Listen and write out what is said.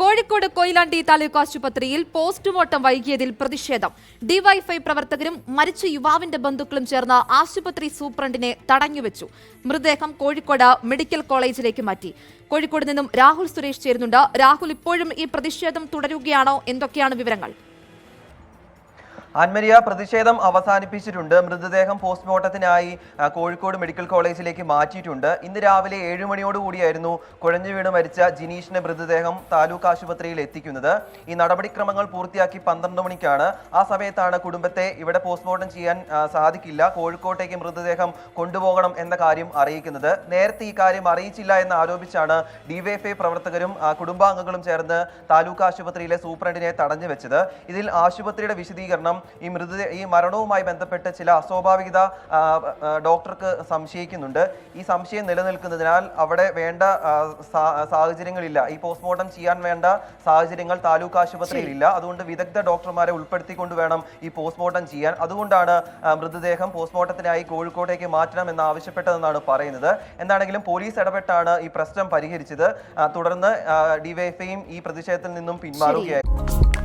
കോഴിക്കോട് കൊയിലാണ്ടി താലൂക്ക് ആശുപത്രിയിൽ പോസ്റ്റ്മോർട്ടം വൈകിയതിൽ പ്രതിഷേധം. ഡിവൈഫൈ പ്രവർത്തകരും മരിച്ച യുവാവിന്റെ ബന്ധുക്കളും ചേർന്ന് ആശുപത്രി സൂപ്രണ്ടിനെ തടഞ്ഞുവെച്ചു. മൃതദേഹം കോഴിക്കോട് മെഡിക്കൽ കോളേജിലേക്ക് മാറ്റി. കോഴിക്കോട് നിന്നും രാഹുൽ സുരേഷ് ചേരുന്നുണ്ട്. രാഹുൽ ഇപ്പോഴും ഈ പ്രതിഷേധം തുടരുകയാണോ? എന്തൊക്കെയാണ് വിവരങ്ങൾ? ആൻമരിയ പ്രതിഷേധം അവസാനിപ്പിച്ചിട്ടുണ്ട്. മൃതദേഹം പോസ്റ്റ്മോർട്ടത്തിനായി കോഴിക്കോട് മെഡിക്കൽ കോളേജിലേക്ക് മാറ്റിയിട്ടുണ്ട്. ഇന്ന് രാവിലെ ഏഴ് മണിയോടുകൂടിയായിരുന്നു കുഴഞ്ഞു വീണ് മരിച്ച ജിനീഷിന്റെ മൃതദേഹം താലൂക്ക് ആശുപത്രിയിൽ എത്തിക്കുന്നത്. ഈ നടപടിക്രമങ്ങൾ പൂർത്തിയാക്കി പന്ത്രണ്ട് മണിക്കാണ്. ആ സമയത്താണ് കുടുംബത്തെ ഇവിടെ പോസ്റ്റ്മോർട്ടം ചെയ്യാൻ സാധിക്കില്ല. കോഴിക്കോട്ടേക്ക് മൃതദേഹം കൊണ്ടുപോകണം എന്ന കാര്യം അറിയിക്കുന്നത്. നേരത്തെ ഈ കാര്യം അറിയിച്ചില്ല എന്ന് ആരോപിച്ചാണ് ഡിവൈഎഫ്ഐ പ്രവർത്തകരും കുടുംബാംഗങ്ങളും ചേർന്ന് താലൂക്ക് ആശുപത്രിയിലെ സൂപ്രണ്ടിനെ തടഞ്ഞു വെച്ചത്. ഇതിൽ ആശുപത്രിയുടെ വിശദീകരണം ഈ മൃതദേ ഈ മരണവുമായി ബന്ധപ്പെട്ട് ചില അസ്വാഭാവികത ഡോക്ടർക്ക് സംശയിക്കുന്നുണ്ട്. ഈ സംശയം നിലനിൽക്കുന്നതിനാൽ അവിടെ വേണ്ട സാഹചര്യങ്ങളില്ല. ഈ പോസ്റ്റ്മോർട്ടം ചെയ്യാൻ വേണ്ട സാഹചര്യങ്ങൾ താലൂക്ക് ആശുപത്രിയിലില്ല അതുകൊണ്ട് വിദഗ്ധ ഡോക്ടർമാരെ ഉൾപ്പെടുത്തിക്കൊണ്ട് വേണം ഈ പോസ്റ്റ്മോർട്ടം ചെയ്യാൻ. അതുകൊണ്ടാണ് മൃതദേഹം പോസ്റ്റ്മോർട്ടത്തിനായി കോഴിക്കോട്ടേക്ക് മാറ്റണം എന്ന് ആവശ്യപ്പെട്ടതെന്നാണ് പറയുന്നത്. എന്താണെങ്കിലും പോലീസ് ഇടപെട്ടാണ് ഈ പ്രശ്നം പരിഹരിച്ചത്. തുടർന്ന് ഡിവൈഎഫ്ഐയും ഈ പ്രതിഷേധത്തിൽ നിന്നും പിന്മാറുകയായിരുന്നു.